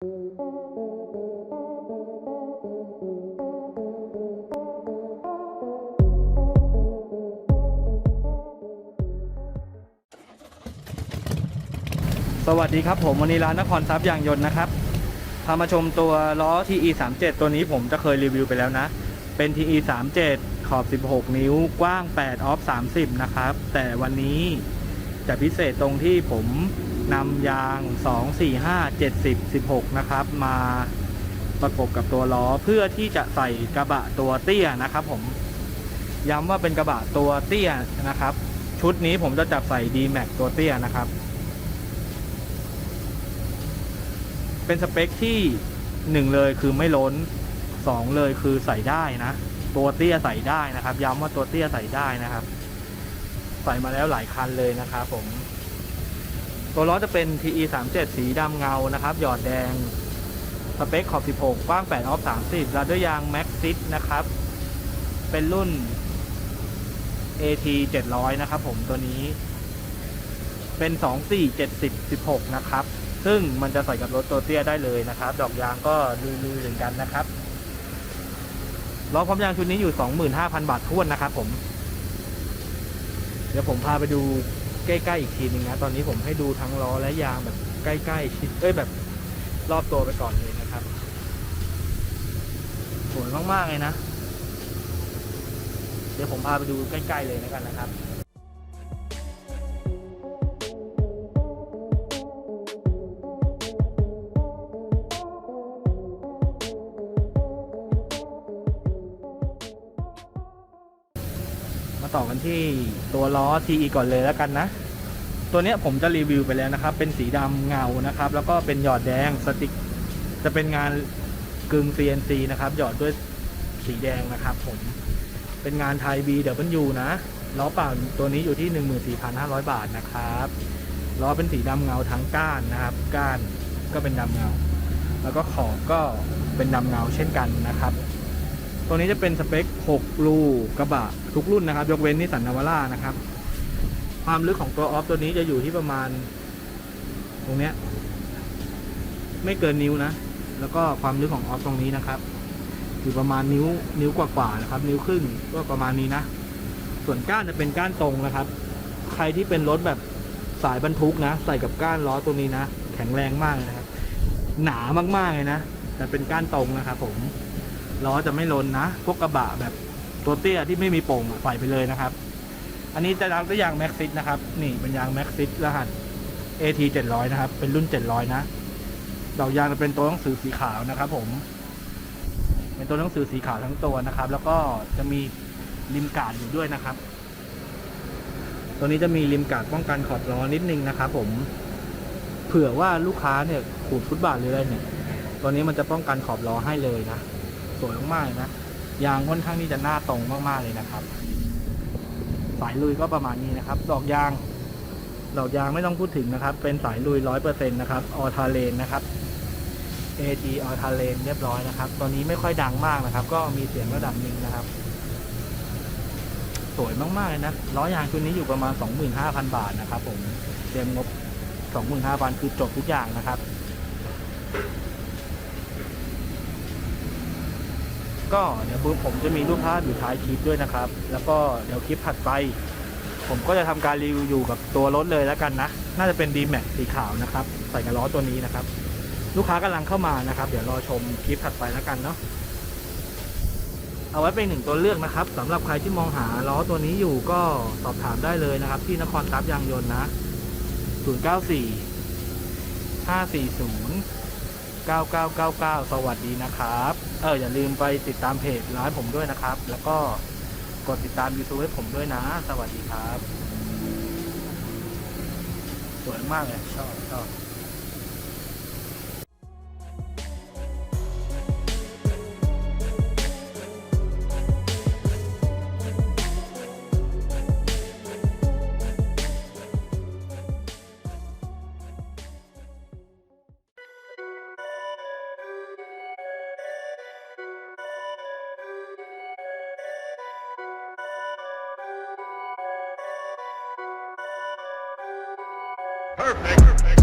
สวัสดีครับผมวันนี้ร้านนครทรัพย์ยางยนต์นะครับพามาชมตัวล้อ TE 3 7ตัวนี้ผมจะเคยรีวิวไปแล้วนะ เป็น TE 3 7ขอบ 16 นิ้วกว้าง 8 ออฟ 30 นะครับ แต่วันนี้จะพิเศษตรงที่ผม นำยาง 2 4 5 70 16 นะครับ มาประกบกับตัวล้อเพื่อที่จะใส่กระบะตัวเตี้ยนะครับ ผมย้ำว่าเป็นกระบะตัวเตี้ยนะครับ ชุดนี้ผมจะจับใส่ D-Max ตัวเตี้ยนะครับ เป็นสเปคที่หนึ่งเลยคือไม่ล้นสองเลยคือใส่ได้นะ ตัวเตี้ยใส่ได้นะครับ ย้ำว่าตัวเตี้ยใส่ได้นะครับ ใส่มาแล้วหลายคันเลยนะครับผม ตัวล้อจะเป็น TE 3 7สีดำเงานะครับ หยอดแดง สเปคขอบ 16 กว้าง 8 ออฟ 30รัดด้วยยาง Max 6นะครับ เป็นรุ่น AT 700 นะครับผมตัวนี้ เป็น 24 70 16 นะครับ ซึ่งมันจะใส่กับรถตัวเตี้ยได้เลยนะครับ ดอกยางก็ลุยๆเหมือนกันนะครับล้อพร้อมยางชุดนี้อยู่ 25,000 บาทท้วนนะครับผม เดี๋ยวผมพาไปดู ใกล้ๆอีกทีหนึงนะ ตอนนี้ผมให้ดูทั้งล้อและยางแบบใกล้ๆชิดเอ้ยแบบรอบตัวไปก่อนเลยนะครับสวยมากๆเลยนะ เดี๋ยวผมพาไปดูใกล้ ๆ เลยนะกันนะครับ มาต่อกันที่ตัวล้อ TE ก่อนเลยแล้วกันนะ ตัวเนี้ยผมจะรีวิวไปแล้วนะครับ เป็นสีดำเงานะครับ แล้วก็เป็นหยอดแดงสติกจะเป็นงานกึ่ง CNC นะครับ หยอดด้วยสีแดงนะครับ ผม เป็นงานไทย BW นะ ล้อเปล่าตัวนี้อยู่ที่ 14,500 บาทนะครับ ล้อเป็นสีดำเงาทั้งก้านนะครับ ก้านก็เป็นดำเงา แล้วก็ขอบก็เป็นดำเงาเช่นกันนะครับ ตัวนี้จะเป็นสเปค 6 รูกระบะทุกรุ่นนะครับ ยกเว้นนิสสันนาวาร่านะครับ ความลึกของตัวออฟตัวนี้จะอยู่ที่ประมาณ ตรงเนี้ย ไม่เกินนิ้วนะ แล้วก็ความลึกของออฟตรงนี้นะครับ อยู่ประมาณนิ้ว นิ้วกว่าๆนะครับ นิ้วครึ่งก็ประมาณนี้นะ ส่วนก้านจะเป็นก้านตรงนะครับ ใครที่เป็นรถแบบสายบรรทุกนะ ใส่กับก้านล้อตัวนี้นะ แข็งแรงมากนะครับ หนามากๆเลยนะ แต่เป็นก้านตรงนะครับผม ล้อจะไม่ล้นนะ พวกกระบะแบบตัวเตี้ยที่ไม่มีโป่งอะใส่ไปเลยนะครับ อันนี้จะรับด้วยยางแม็กซิสนะครับ นี่เป็นยางแม็กซิสรหัส AT 700นะครับ เป็นรุ่น 700 นะดอกยางจะเป็นตัวหนังสือสีขาวนะครับ ผม เป็นตัวหนังสือสีขาวทั้งตัวนะครับ แล้วก็จะมีริมกาดอยู่ด้วยนะครับ ตัวนี้จะมีริมกาดป้องกันขอบล้อนิดนึงนะครับ ผม เผื่อว่าลูกค้าเนี่ยขูดฟุตบาทหรืออะไรเนี่ย ตัวนี้มันจะป้องกันขอบล้อให้เลยนะ สวยมากๆเลยนะ ยางค่อนข้างที่จะหน้าตรงมากๆเลยนะครับ สายลุยก็ประมาณนี้นะครับ ดอกยาง ดอกยางไม่ต้องพูดถึงนะครับ เป็นสายลุยร้อยเปอร์เซ็นต์นะครับ ออทาเลนนะครับ AG ออทาเลนเรียบร้อยนะครับ ตัวนี้ไม่ค่อยดังมากนะครับ ก็มีเสียงระดับหนึ่งนะครับ สวยมากๆเลยนะล้อยางชุดนี้อยู่ประมาณ 25,000 บาทนะครับ ผมเต็มงบ 25,000 คือจบทุกอย่างนะครับ ก็เดี๋ยวผมจะมีรูปภาพอยู่ท้ายคลิปด้วยนะครับ แล้วก็เดี๋ยวคลิปถัดไป ผมก็จะทำการรีวิวอยู่กับตัวรถเลยแล้วกันนะ น่าจะเป็น d m a x สีขาวนะครับ ใส่กับล้อตัวนี้นะครับ ลูกค้ากำลังเข้ามานะครับ เดี๋ยวรอชมคลิปถัดไปแล้วกันเนาะเอาไว้เป็นหนึ่งตัวเลือกนะครับสำหรับใครที่มองหาล้อตัวนี้อยู่ก็สอบถามได้เลยนะครับ ที่นครทรัพย์ยางยนต์นะ 094 540 9999 สวัสดีนะครับ เอออย่าลืมไปติดตามเพจร้านผมด้วยนะครับ แล้วก็กดติดตาม YouTube ให้ผมด้วยนะ สวัสดีครับ สวยมากเลย ชอบชอบ Perfect. Perfect.